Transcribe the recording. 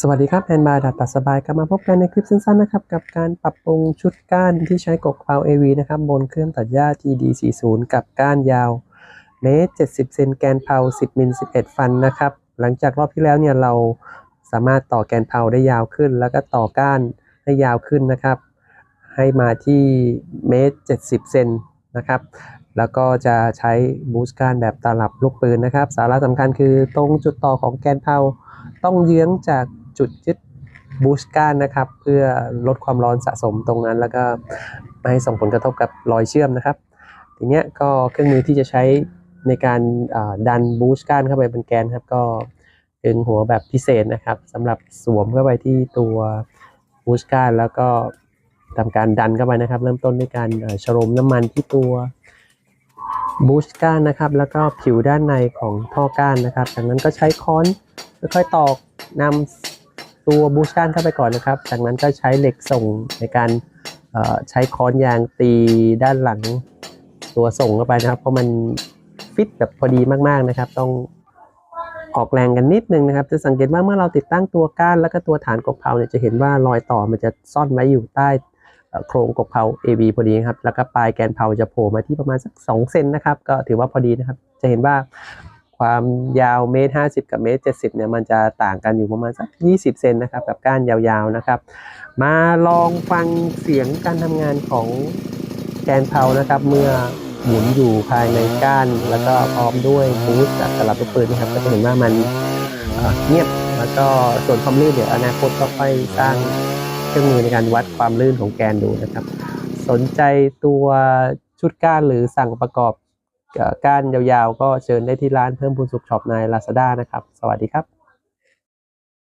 สวัสดีครับแอนบาร์ดัดตัดสบายกลับมาพบกันในคลิปสั้นๆนะครับกับการปรับปรุงชุดก้านที่ใช้กกเพรา AV นะครับบนเครื่องตัดหญ้า GD40 กับก้านยาวเมตร70 เซนแกนเพรา10 มิล 11 ฟันนะครับหลังจากรอบที่แล้วเนี่ยเราสามารถต่อแกนเพาได้ยาวขึ้น แล้วก็ต่อก้านได้ยาวขึ้นนะครับ ให้มาที่เมตร70 เซนนะครับ แล้วก็จะใช้บูสต์ก้านแบบตลับลูกปืนนะครับ สาระสำคัญคือตรงจุดต่อของแกนเพราต้องเยื้องจากจุดยึดบูสต์ก้านนะครับ เพื่อลดความร้อนสะสมตรงนั้น แล้วก็ไม่ให้ส่งผลกระทบกับรอยเชื่อมนะครับ ทีเนี้ยก็เครื่องมือที่จะใช้ในการดันบูสต์ก้านเข้าไปบนแกนครับ ก็ดึงหัวแบบพิเศษนะครับสำหรับสวมเข้าไปที่ตัวบูสต์ก้านแล้วก็ทำการดันเข้าไปนะครับ เริ่มต้นด้วยการเอ่อชโลมน้ำมันที่ตัว บูสต์ก้านนะครับ แล้วก็ผิวด้านในของท่อก้านนะครับ จากนั้นก็ใช้ค้อนค่อยๆตอกนำตัวบูสต์ก้านเข้าไปก่อนนะครับ จากนั้นก็ใช้เหล็กส่งในการใช้ค้อนยางตีด้านหลังตัวส่งเข้าไปนะครับ เพราะมันฟิตแบบพอดีมากๆนะครับ ต้องออกแรงกันนิดนึงนะครับ จะสังเกตว่าเมื่อเราติดตั้งตัวก้านแล้วก็ตัวฐานกบเพราเนี่ยจะเห็นว่ารอยต่อมันจะซ่อนไว้อยู่ใต้ โครงกบเพา AB พอดีครับ แล้วก็ปลายแกนเพาจะโผล่มาที่ประมาณสัก2เซนนะครับ ก็ถือว่าพอดีนะครับ จะเห็นว่าความยาวเมตร50 กับเมตร70เนี่ยมันจะต่างกันอยู่ประมาณสัก20 เซนนะครับกับก้านยาวๆนะครับ มาลองฟังเสียงการทำงานของแกนเพานะครับ เมื่อหมุนอยู่ภายในก้าน แล้วก็พร้อมด้วยบูสต์จากตลับลูกปืนนะครับก็จะเห็นว่ามันเอ่อเงียบแล้วก็ส่วนความลื่นเดี๋ยวอนาคตก็ค่อยสร้าง เครื่องมือในการวัดความลื่นของแกนดูนะครับ สนใจตัวชุดก้านหรือสั่งประกอบก้านยาวๆ ก็เชิญได้ที่ร้านเพิ่มพูนสุขช็อปใน Lazada นะครับ สวัสดีครับ